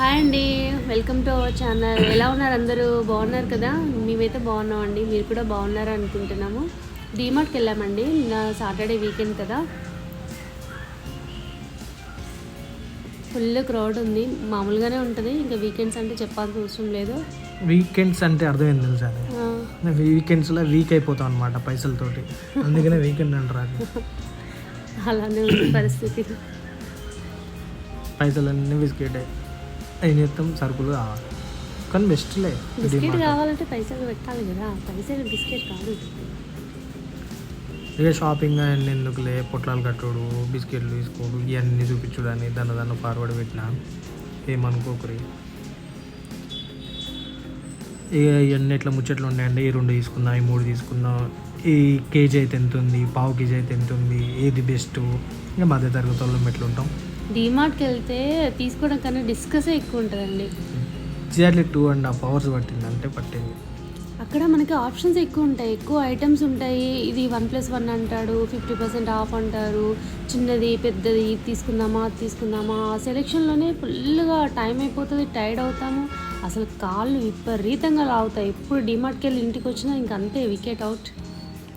Hi అండి welcome to our channel. ఎలా ఉన్నారు అందరూ? బాగున్నారు కదా? మేమైతే బాగున్నామండి. మీరు కూడా బాగున్నారు అనుకుంటున్నాము. డీమార్ట్కి వెళ్ళామండి. నా సాటర్డే వీకెండ్ కదా. ఫుల్ క్రౌడ్ ఉంది. మామూలుగానే ఉంటుంది. ఇంకా వీకెండ్స్ అంటే చెప్పాల్సిన అవసరం లేదు. వీకెండ్స్ అంటే అర్థమైంది తెలుసా ఆ, వీకెండ్స్లో వీక్ అయిపోతాం అనమాట పైసలతోటి. అందుకనే వీకెండ్ అంటారు అలానే ఉంది పరిస్థితి. పైసలన్నీ బిస్కెట్ ఏం చేస్తాం సరుకులు కావాలి కానీ బెస్ట్లే బిస్కెట్ కావాలంటే పైసలు పెట్టాలి కదా పైసలు బిస్కెట్ కాదు. ఇక షాపింగ్ అన్నీ ఎందుకులే పొట్లాలు కట్టుడు బిస్కెట్లు తీసుకోడు ఇవన్నీ చూపించుడు అని దాన్ని దాన్ని ఫార్వర్డ్ పెట్టినా. ఏమనుకోకరి? ఇక ఇవన్నీ ఇట్లా ముచ్చట్లు ఉన్నాయండి ఈ రెండు తీసుకుందాం ఈ మూడు తీసుకుందాం ఈ కేజీ అయితే ఎంత ఉంది పావు కేజీ అయితే ఎంత ఉంది ఏది బెస్ట్ ఇంకా మధ్య తరగతి వాళ్ళం ఎట్లుంటాం? డీమార్ట్కి వెళ్తే తీసుకోవడం కన్నా డిస్కసే ఎక్కువ ఉంటుందండి. Exactly two and half hours పట్టింది అంటే పట్టింది. అక్కడ మనకి ఆప్షన్స్ ఎక్కువ ఉంటాయి ఎక్కువ ఐటమ్స్ ఉంటాయి. ఇది వన్ ప్లస్ వన్ అంటాడు ఫిఫ్టీ పర్సెంట్ ఆఫ్ అంటారు. చిన్నది పెద్దది ఇది తీసుకుందామా అది తీసుకుందామా. ఆ సెలెక్షన్లోనే ఫుల్గా టైం అయిపోతుంది టైర్డ్ అవుతాము. అసలు కాళ్ళు విపరీతంగా లాగుతాయి ఎప్పుడు డిమార్ట్కి వెళ్ళి ఇంటికి వచ్చినా ఇంక అంతే వికెట్ అవుట్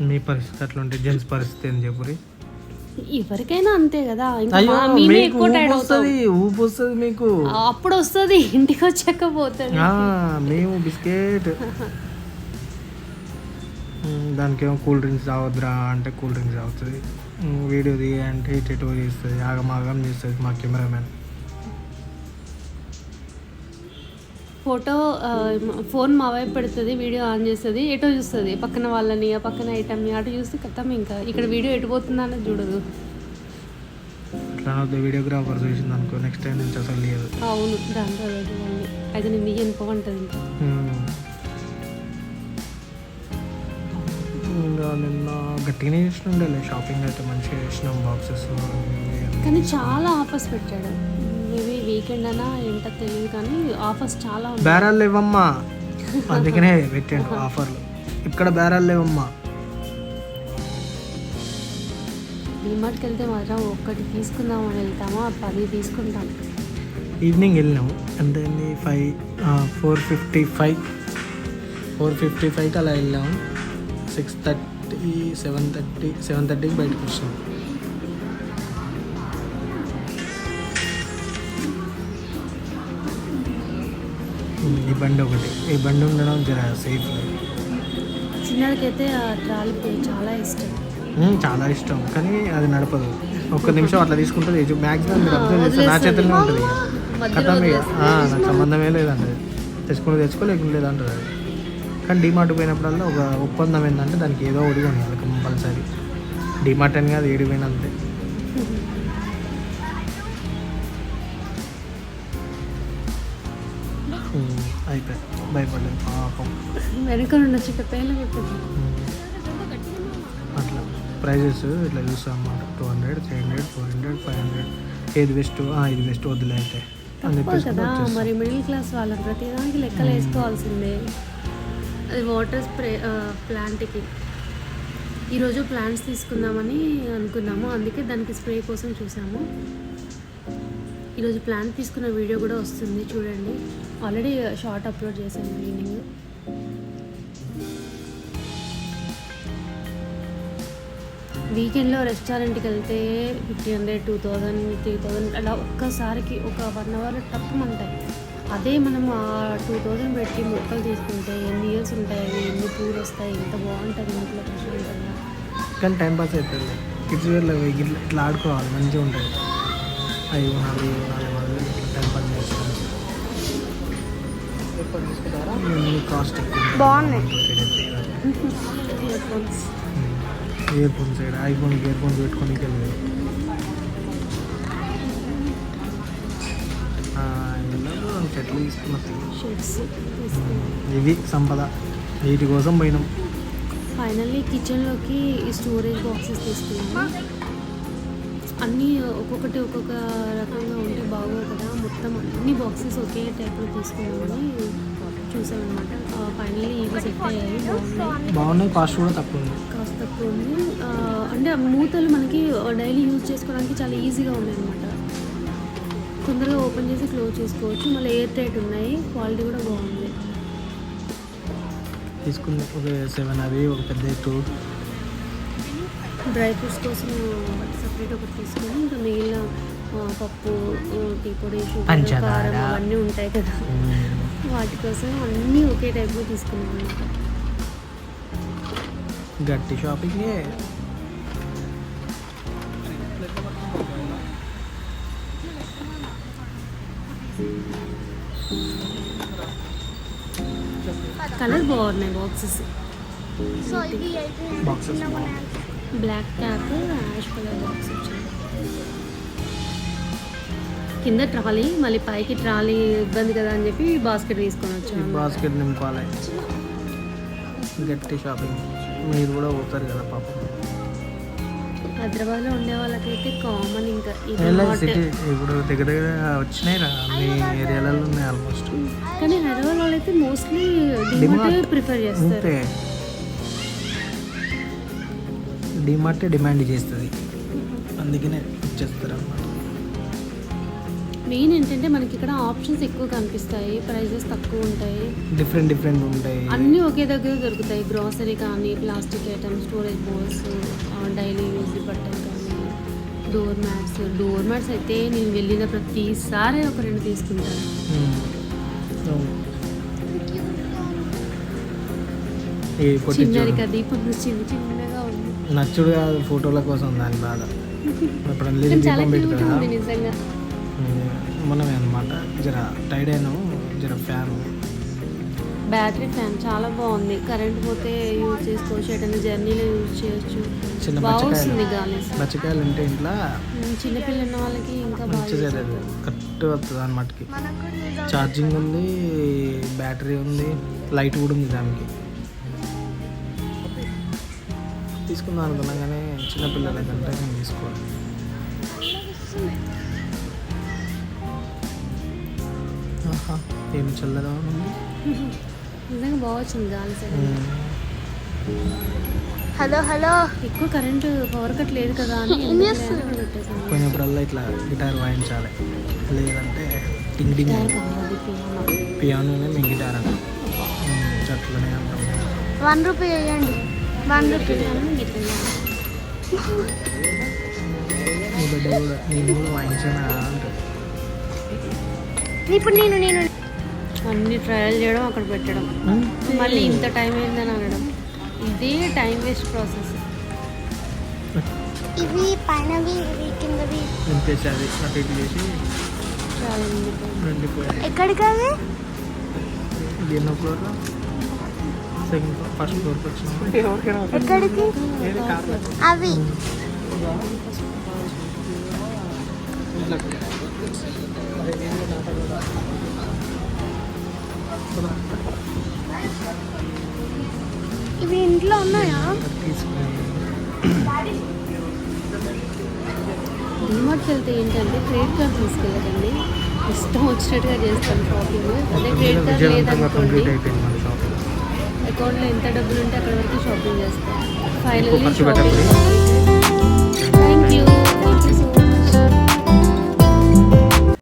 మీ పరిస్థితి అట్లా ఉంటే జెంట్స్ పరిస్థితి ఏం చెప్పురి ఎవరికైనా అంతే కదా. మేమే ఎక్కువ ఊపు టైర్డ్ వస్తుంది ఊపు వస్తుంది మీకు. అప్పుడు వస్తుంది ఇంటికి వచ్చాక పోతుంది మేము బిస్కెట్. దానికేమో కూల్ డ్రింక్స్ తాగొద్దురా అంటే కూల్ డ్రింక్స్ తాగుతుంది. వీడియో తీయ అంటే ఇటు చేస్తుంది ఆగమాగం చేస్తుంది మా కెమెరామెన్ ఫోటో ఫోన్ మా వైపు పెడుతుంది వీడియో ఆన్ చేస్తుంది ఎటో చూస్తుంది. పక్కన వాళ్ళని ఆ పక్కన ఐటమ్ని అటు చూస్తే కథం ఇంకా. ఇక్కడ వీడియో ఎటు పోతుందా అన్నది చూడదు. వీడియోగ్రాఫర్ చూసింది అనుకో నెక్స్ట్ టైం నుంచి అసలు లేదు. అవును దాంతో అయితే నేను దియ్యను పోవంటుంది ఇంకా. ఇంకా నిన్న గట్టిగానే చేసినుండే షాపింగ్ అయితే మంచిగా చేసినాం బాక్సెస్ కానీ చాలా ఆఫర్స్ పెట్టాడు. మేబీ వీకెండ్ అనా ఏంటో తెలియదు కానీ ఆఫర్స్ చాలా ఉన్నాయి. బేరాలు లేవమ్మా. అందుకనే పెట్టాడు ఆఫర్లు. ఇక్కడ బేరాలు లేవమ్మా. డిమార్ట్కి వెళ్తే మాత్రం ఒక్కటి తీసుకుందామని వెళ్తామా పది తీసుకుంటాం. ఈవినింగ్ వెళ్ళినాము ఎంత అయింది five four fifty five. Four fifty ఫైవ్కి అలా వెళ్ళాము six thirty seven thirty seven థర్టీకి బయటకు వచ్చాము ఈ బండి ఒకటి. ఈ బండి ఉండడం జర సేఫ్ ఆ ట్రాలీ చాలా ఇష్టం. చాలా ఇష్టం. కానీ అది నడపదు. ఒక్క నిమిషం అట్లా తీసుకుంటుంది. మ్యాక్సిమం మీరు అబ్జర్వ్ చేస్తే నా చేతుల్లో ఉంటుంది కథం నాకు సంబంధమే లేదంటే తెచ్చుకుని తెచ్చుకో లేకుండా లేదంటారు అది. కానీ డిమార్ట్ పోయినప్పుడల్లా ఒక ఒప్పందం ఏంటంటే దానికి ఏదో ఒకటి కొనాలి కంపల్సరీ. డిమార్ట్ అని కాదు ఏడు పోయినా అంతే ఉమ్, అయిపోయి భయపడలేదు. పాపం. వెనక నుండి వచ్చి పేర్లు. అట్లా. ప్రైజెస్ ఇట్లా చూస్తాం అన్నమాట two hundred three hundred four hundred five hundred. ఏది బెస్ట్ ఇది బెస్ట్ వద్దులే అయితే. కదా మరి మిడిల్ క్లాస్ వాళ్ళకి ప్రతిదానికి లెక్కలు వేసుకోవాల్సిందే. అది వాటర్ స్ప్రే ప్లాంట్కి ఈరోజు ప్లాంట్స్ తీసుకుందామని అనుకున్నాము. అందుకే దానికి స్ప్రే కోసం చూసాము. ఈరోజు ప్లాన్ తీసుకున్న వీడియో కూడా వస్తుంది చూడండి. ఆల్రెడీ షార్ట్ అప్లోడ్ చేశాను ఈవినింగ్ వీకెండ్లో రెస్టారెంట్కి వెళ్తే fifty hundred two thousand three thousand అలా ఒక్కసారికి ఒక వన్ అవర్ తప్పమంటాయి అదే మనం ఆ టూ థౌజండ్ పెట్టి మొక్కలు తీసుకుంటే ఎన్ని ఇయర్స్ ఉంటాయి ఎన్ని పూలు వస్తాయి ఎంత బాగుంటుంది ఇంట్లో ప్రశాంతంగా కానీ టైం పాస్ అవుతుంది కిడ్స్ వేర్లో ఇట్లా ఆడుకోవాలి మంచిగా ఉంటుంది. అవి కొనాలి ఇవి కొనాలి వాళ్ళు ఇట్లా టైం పాస్ చేస్తాను ఇవన్నీ కాస్ట్ బాగున్నాయి. ఎక్కువ ఇయర్ ఫోన్స్ ఐఫోన్కి ఇయర్ ఫోన్స్ పెట్టుకొని వెళ్ళలేదు చెట్లు తీసుకున్న. షర్ట్స్ ఇవి సంపద. వీటి కోసం పోయినాం. ఫైనల్లీ కిచెన్లోకి ఈ స్టోరేజ్ బాక్సెస్ తీసుకున్నాము అన్నీ ఒక్కొక్కటి ఒక్కొక్క రకంగా ఉంటే బాగోదు కదా. మొత్తం అన్ని బాక్సెస్ ఒకే టైప్లో తీసుకున్నామని చూసామన్నమాట. ఫైనల్లీ ఇవి సెట్ అయ్యాయి. బాగున్నాయి. కాస్ట్ కూడా తక్కువ ఉంది. కాస్త తక్కువ ఉంది. అంటే మూతలు మనకి డైలీ యూజ్ చేసుకోవడానికి చాలా ఈజీగా ఉన్నాయి అనమాట తొందరగా ఓపెన్ చేసి క్లోజ్ చేసుకోవచ్చు. మళ్ళీ ఎయిర్ టైట్ ఉన్నాయి. క్వాలిటీ కూడా బాగుంది. తీసుకున్న ఒక సెవెన్ అవి ఒక పెద్ద టూ డ్రై ఫ్రూట్స్ కోసం సపరేట్ ఒకటి తీసుకొని ఇంకా మిగిలిన పప్పు టీ పొడి షుగర్. కారం అవన్నీ ఉంటాయి కదా. వాటి కోసం అన్నీ ఒకే టైప్లో తీసుకున్నాం గట్టి షాపింగే. కలర్ బాగున్నాయి boxes boxes black cap ash colour box వచ్చింది కింద ట్రాలీ మళ్ళీ పైకి ట్రాలీ ఇబ్బంది కదా అని చెప్పి బాస్కెట్ తీసుకొని వచ్చాను. బాస్కెట్ నింపాలి. గట్టి షాపింగ్. మీరు కూడా పోతారు కదా పాపం. హైదరాబాద్లో ఉండే వాళ్ళకైతే కామన్ ఇంకా. ఇప్పుడు దగ్గర దగ్గర వచ్చినాయి రా. మీ ఏరియాలలో ఉన్నాయి ఆల్మోస్ట్. కానీ హైదరాబాద్ అయితే మోస్ట్లీ డిమార్ట్ ప్రిఫర్ చేస్తారు. డిమార్టే డిమాండ్ చేస్తుంది. అందుకనే వచ్చేస్తారు అన్నమాట మెయిన్ ఏంటంటే మనకి ఇక్కడ ఆప్షన్స్ ఎక్కువ కనిపిస్తాయి ప్రైజెస్ తక్కువ ఉంటాయి. డిఫరెంట్ డిఫరెంట్ ఉంటాయి. అన్నీ ఒకే దగ్గర దొరుకుతాయి. గ్రాసరీ కానీ plastic items storage bowls daily use బట్టలు కానీ డోర్ మ్యాట్స్ డోర్ మ్యాట్స్ అయితే నేను వెళ్ళిన ప్రతిసారి ఒక రెండు తీసుకుంటాను. పొట్టి చిన్నది. కదా దీపం చిన్న చిన్నగా నచ్చుడు కాదు ఫోటోల కోసం దాని బాధ. దీపం క్యూట్ పెట్టుకున్నా మనమే అనమాట జర టైడ్ అయినా జర ఫ్యాన్. బ్యాటరీ ఫ్యాన్ చాలా బాగుంది. కరెంట్ పోతే యూజ్ చేసుకోవచ్చు ఎటైనా జర్నీలో యూజ్ చేయొచ్చు. చిన్న బాగా బచ్చకాయలు. వస్తుంది గాలి. బచ్చకాయలు ఉంటే ఇంట్లో ఉన్న వాళ్ళకి ఇంకా అవుతుంది. కరెక్ట్ వస్తుంది అనమాటకి. ఛార్జింగ్ ఉంది బ్యాటరీ ఉంది లైట్ కూడా ఉంది దానికి. తీసుకుందాం అనుకున్నా కానీ చిన్నపిల్లలకంటే నేను తీసుకోవాలి. ఆహా, ఏమి నిజంగా గాలి సైడ్ ఉమ్. Hello hello. ఎక్కువ కరెంట్ పవర్ కట్ లేదు కదా అని ఏం పోయినప్పుడల్లా ఇట్లా గిటార్ వాయించాలి. లేదంటే టింగ్ టింగ్. పియానోనే మేము గిటార్ అంటాం. అట్లనే అంటాం. వన్ రూపీ వేయండి. ఇప్పుడు నేను నేను అన్ని ట్రయల్ చేయడం అక్కడ పెట్టడం. మళ్ళీ ఇంత టైం అయిందని అనడం. ఇదే టైం వేస్ట్ ప్రాసెస్ ఇవి పైనవి ఇవి కిందవి అది అటు ఇటు చేసి ఎక్కడికి ఫ్లోర్ సెకండ్ ఫస్ట్ ఫ్లోర్కి ఎక్కడికి? అవి. ఇవి ఇంట్లో ఉన్నాయా? డిమార్ట్కి వెళ్తే ఏంటంటే క్రెడిట్ కార్డ్ తీసుకెళ్ళకండి. ఇష్టం వచ్చినట్టుగా చేస్తాను షాపింగ్. అదే క్రెడిట్ కార్డ్ లేదనుకోండి. అకౌంట్లో ఎంత డబ్బులు ఉంటే అక్కడ వరకు షాపింగ్ చేస్తాను. ఎక్కువ finally. Thank you thank you so